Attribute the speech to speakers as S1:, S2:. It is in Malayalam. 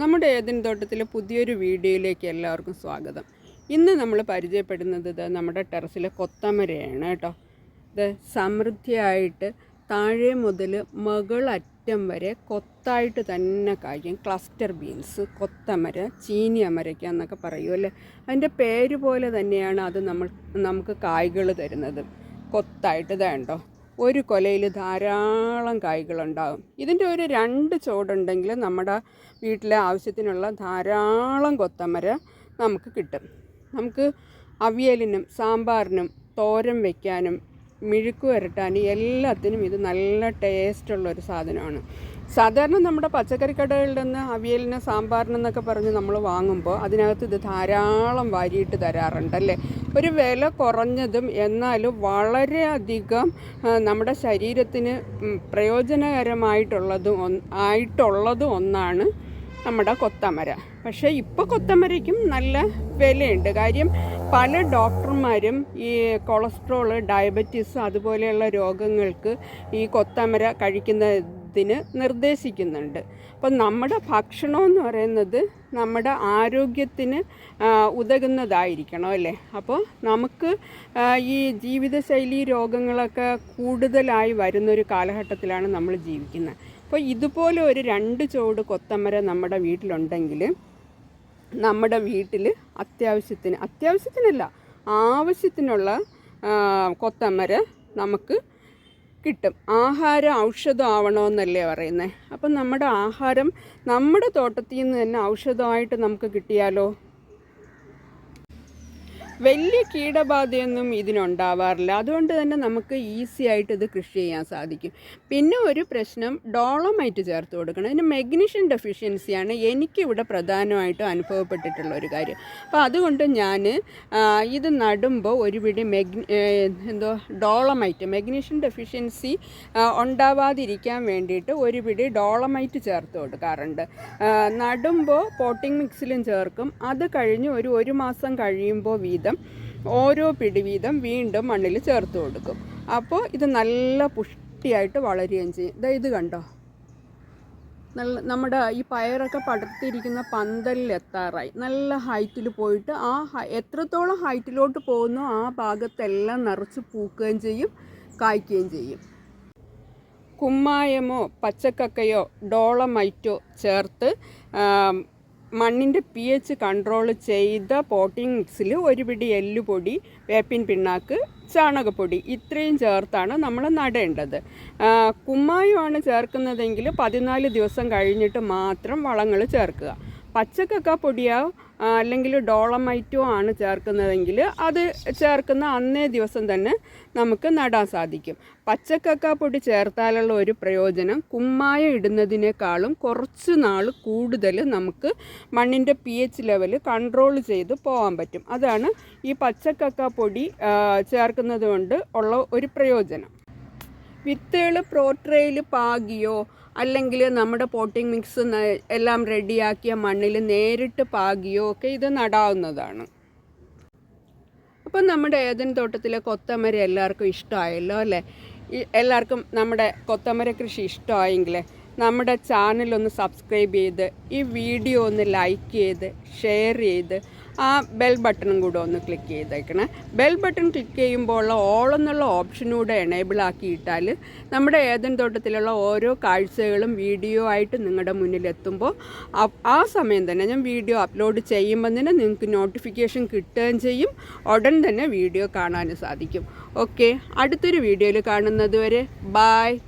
S1: നമ്മുടെ ഏതൻ തോട്ടത്തിലെ പുതിയൊരു വീഡിയോയിലേക്ക് എല്ലാവർക്കും സ്വാഗതം ഇന്ന് നമ്മൾ പരിചയപ്പെടുന്നത് ഇത് നമ്മുടെ ടെറസിലെ കൊത്തമരയാണ് കേട്ടോ ഇത് സമൃദ്ധിയായിട്ട് താഴെ മുതൽ മുകളറ്റം വരെ കൊത്തായിട്ട് തന്നെ കായ്ക്കും ക്ലസ്റ്റർ ബീൻസ് കൊത്തമര ചീനി അമരയ്ക്ക എന്നൊക്കെ പറയുമല്ലേ അതിൻ്റെ പേര് പോലെ തന്നെയാണ് അത് നമ്മൾ നമുക്ക് കായ്കൾ തരുന്നത് കൊത്തായിട്ട് ഇതാണ്ടോ ഒരു കൊലയിൽ ധാരാളം കായ്കളുണ്ടാകും ഇതിൻ്റെ ഒരു രണ്ട് ചുവടുണ്ടെങ്കിൽ നമ്മുടെ വീട്ടിലെ ആവശ്യത്തിനുള്ള ധാരാളം കൊത്തമര നമുക്ക് കിട്ടും നമുക്ക് അവിയലിനും സാമ്പാറിനും തോരൻ വയ്ക്കാനും മിഴുക്ക് വരട്ടാനും എല്ലാത്തിനും ഇത് നല്ല ടേസ്റ്റുള്ള ഒരു സാധനമാണ് സാധാരണ നമ്മുടെ പച്ചക്കറി കടകളിൽ നിന്ന് അവിയലിന് സാമ്പാറിനെന്നൊക്കെ പറഞ്ഞ് നമ്മൾ വാങ്ങുമ്പോൾ അതിനകത്ത് ഇത് ധാരാളം വാരിയിട്ട് തരാറുണ്ട് അല്ലേ ഒരു വില കുറഞ്ഞതും എന്നാലും വളരെയധികം നമ്മുടെ ശരീരത്തിന് പ്രയോജനകരമായിട്ടുള്ളതും ആയിട്ടുള്ളതും ഒന്നാണ് നമ്മുടെ കൊത്തമര പക്ഷേ ഇപ്പോൾ കൊത്തമരയ്ക്കും നല്ല വിലയുണ്ട് കാര്യം പല ഡോക്ടർമാരും ഈ കൊളസ്ട്രോള് ഡയബറ്റീസ് അതുപോലെയുള്ള രോഗങ്ങൾക്ക് ഈ കൊത്തമര കഴിക്കുന്ന ഭക്ഷണത്തിന് നിർദ്ദേശിക്കുന്നുണ്ട് അപ്പം നമ്മുടെ ഭക്ഷണം എന്ന് പറയുന്നത് നമ്മുടെ ആരോഗ്യത്തിന് ഉതകുന്നതായിരിക്കണം അല്ലേ അപ്പോൾ നമുക്ക് ഈ ജീവിതശൈലി രോഗങ്ങളൊക്കെ കൂടുതലായി വരുന്നൊരു കാലഘട്ടത്തിലാണ് നമ്മൾ ജീവിക്കുന്നത് അപ്പോൾ ഇതുപോലെ ഒരു രണ്ട് ചുവട് കൊത്തമര നമ്മുടെ വീട്ടിലുണ്ടെങ്കിൽ നമ്മുടെ വീട്ടിൽ അത്യാവശ്യത്തിന് അത്യാവശ്യത്തിനല്ല ആവശ്യത്തിനുള്ള കൊത്തമര നമുക്ക് കിട്ടും ആഹാര ഔഷധം ആവണമെന്നല്ലേ പറയുന്നത് അപ്പം നമ്മുടെ ആഹാരം നമ്മുടെ തോട്ടത്തിൽ നിന്ന് തന്നെ ഔഷധമായിട്ട് നമുക്ക് കിട്ടിയാലോ വലിയ കീടബാധയൊന്നും ഇതിനുണ്ടാവാറില്ല അതുകൊണ്ട് തന്നെ നമുക്ക് ഈസി ആയിട്ട് ഇത് കൃഷി ചെയ്യാൻ സാധിക്കും പിന്നെ ഒരു പ്രശ്നം ഡോളമൈറ്റ് ചേർത്ത് കൊടുക്കണം ഇതിന് മെഗ്നീഷ്യൻ ഡെഫിഷ്യൻസിയാണ് എനിക്കിവിടെ പ്രധാനമായിട്ടും അനുഭവപ്പെട്ടിട്ടുള്ള ഒരു കാര്യം അപ്പോൾ അതുകൊണ്ട് ഞാൻ ഇത് നടുമ്പോൾ ഒരുപിടി മെഗ്നി എന്തോ ഡോളമൈറ്റ് മെഗ്നീഷ്യൻ ഡെഫിഷ്യൻസി ഉണ്ടാവാതിരിക്കാൻ വേണ്ടിയിട്ട് ഒരുപിടി ഡോളമൈറ്റ് ചേർത്ത് കൊടുക്കാറുണ്ട് നടുമ്പോൾ പോട്ടിംഗ് മിക്സിലും ചേർക്കും അത് കഴിഞ്ഞ് ഒരു ഒരു മാസം കഴിയുമ്പോൾ വീതം വീതം ഓരോ പിടി വീതം വീണ്ടും മണ്ണിൽ ചേർത്ത് കൊടുക്കും അപ്പോൾ ഇത് നല്ല പുഷ്ടിയായിട്ട് വളരുകയും ചെയ്യും ഇതാ ഇത് കണ്ടോ നല്ല നമ്മുടെ ഈ പയറൊക്കെ പടർത്തിയിരിക്കുന്ന പന്തലിൽ എത്താറായി നല്ല ഹൈറ്റിൽ പോയിട്ട് ആ എത്രത്തോളം ഹൈറ്റിലോട്ട് പോകുന്നോ ആ ഭാഗത്തെല്ലാം നിറച്ച് പൂക്കുകയും ചെയ്യും കായ്ക്കുകയും ചെയ്യും കുമ്മായമോ പച്ചക്കക്കയോ ഡോളമൈറ്റോ ചേർത്ത് മണ്ണിൻ്റെ പി എച്ച് കൺട്രോൾ ചെയ്ത പോട്ടിങ്സിൽ മിക്സിൽ ഒരു പിടി എല്ലുപൊടി വേപ്പിൻ പിണ്ണാക്ക് ചാണകപ്പൊടി ഇത്രയും ചേർത്താണ് നമ്മൾ നടേണ്ടത് കുമ്മായമാണ് ചേർക്കുന്നതെങ്കിൽ പതിനാല് ദിവസം കഴിഞ്ഞിട്ട് മാത്രം വളങ്ങൾ ചേർക്കുക പച്ചക്കൊക്കെ പൊടിയാവും അല്ലെങ്കിൽ ഡോളമൈറ്റോ ആണ് ചേർക്കുന്നതെങ്കിൽ അത് ചേർക്കുന്ന അന്നേ ദിവസം തന്നെ നമുക്ക് നടാൻ സാധിക്കും പൊടി ചേർത്താലുള്ള ഒരു പ്രയോജനം കുമ്മായം ഇടുന്നതിനേക്കാളും കുറച്ച് നാൾ കൂടുതൽ നമുക്ക് മണ്ണിൻ്റെ പി എച്ച് ലെവൽ കൺട്രോൾ ചെയ്ത് പോകാൻ പറ്റും അതാണ് ഈ പൊടി ചേർക്കുന്നത് കൊണ്ട് ഉള്ള ഒരു പ്രയോജനം വിത്തുകൾ പ്രോട്രയിൽ പാകിയോ അല്ലെങ്കിൽ നമ്മുടെ പോട്ടിംഗ് മിക്സ് എല്ലാം റെഡിയാക്കിയ മണ്ണിൽ നേരിട്ട് പാകിയോ ഒക്കെ ഇത് നടാവുന്നതാണ് അപ്പം നമ്മുടെ ഏതൻ തോട്ടത്തിലെ കൊത്തമര എല്ലാവർക്കും ഇഷ്ടമായല്ലോ അല്ലേ എല്ലാവർക്കും നമ്മുടെ കൊത്തമര കൃഷി ഇഷ്ടമായെങ്കിലേ നമ്മുടെ ചാനൽ ഒന്ന് സബ്സ്ക്രൈബ് ചെയ്ത് ഈ വീഡിയോ ഒന്ന് ലൈക്ക് ചെയ്ത് ഷെയർ ചെയ്ത് ആ ബെൽ ബട്ടണും കൂടെ ഒന്ന് ക്ലിക്ക് ചെയ്തേക്കണേ ബെൽ ബട്ടൺ ക്ലിക്ക് ചെയ്യുമ്പോൾ ഓൾ എന്നുള്ള ഓപ്ഷനൂടെ എനേബിൾ ആക്കിയിട്ടാൽ നമ്മുടെ ഏതൻ തോട്ടത്തിലുള്ള ഓരോ കാഴ്ചകളും വീഡിയോ ആയിട്ട് നിങ്ങളുടെ മുന്നിൽ എത്തുമ്പോൾ ആ സമയം തന്നെ ഞാൻ വീഡിയോ അപ്ലോഡ് ചെയ്യുമ്പോൾ തന്നെ നിങ്ങൾക്ക് നോട്ടിഫിക്കേഷൻ കിട്ടുകയും ചെയ്യും ഉടൻ തന്നെ വീഡിയോ കാണാനും സാധിക്കും ഓക്കെ അടുത്തൊരു വീഡിയോയിൽ കാണുന്നത് വരെ ബായ്